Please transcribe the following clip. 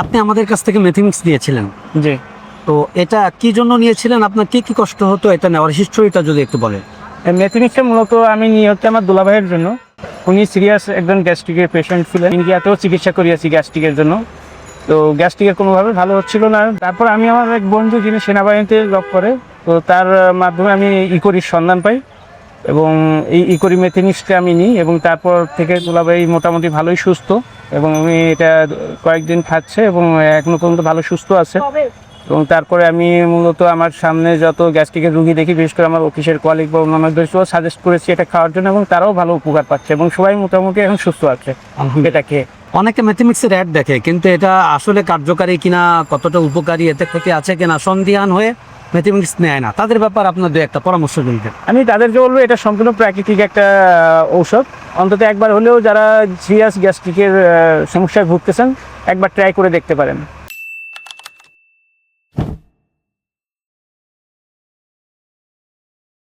আপনি আমাদের কাছ থেকে মেথিমিক্স নিয়েছিলেন। জি। তো এটা কি জন্য নিয়েছিলেন? আপনার কি কি কষ্ট হতো? এটা নেওয়ার হিস্টোরিটা যদি একটু বলেন। মেথিনিক্সটা মূলত আমি নিয়ে হচ্ছে আমার দুলাভাইয়ের জন্য। উনি সিরিয়াস একজন গ্যাস্ট্রিকের পেশেন্ট ছিলেন। ইন্ডিয়াতেও চিকিৎসা করিয়েছি গ্যাস্ট্রিকের জন্য। তো গ্যাস্ট্রিকের কোনোভাবে ভালো হচ্ছিল না। তারপর আমি আমার এক বন্ধু যিনি সেনাবাহিনীতে জব করে তো তার মাধ্যমে আমি ইকোরির সন্ধান পাই এবং এই ইকোরি মেথিনিক্সটা আমি নিই এবং তারপর থেকে দুলাভাই মোটামুটি ভালোই সুস্থ। এবং আমি এটা কয়েকদিন খাচ্ছে এবং এখনও পর্যন্ত ভালো সুস্থ আছে। এবং তারপরে আমি মূলত আমার সামনে যত গ্যাস্ট্রিকের রুগী দেখি বিশেষ করে আমার অফিসের কলিগ বা অন্যান্যদেরকেও সাজেস্ট করেছি এটা খাওয়ার জন্য এবং তারাও ভালো উপকার পাচ্ছে এবং সবাই মোটামুটি এখন সুস্থ আছে এটা খেয়ে অনেকে মেথিমিক্সের অ্যাড দেখে কিন্তু এটা আসলে কার্যকারী কিনা কতটা উপকারী এতে ক্ষতি আছে কিনা সন্ধিহান হয়ে মেথিমিক্স নেয় না। তাদের ব্যাপার আপনার দু একটা পরামর্শ দিন। আমি তাদেরকে বলব, এটা সম্পূর্ণ প্রাকৃতিক একটা ঔষধ। অন্তত একবার হলেও যারা সিরিয়াস গ্যাস্ট্রিকের সমস্যায় ভুগতেছেন, একবার ট্রাই করে দেখতে পারেন।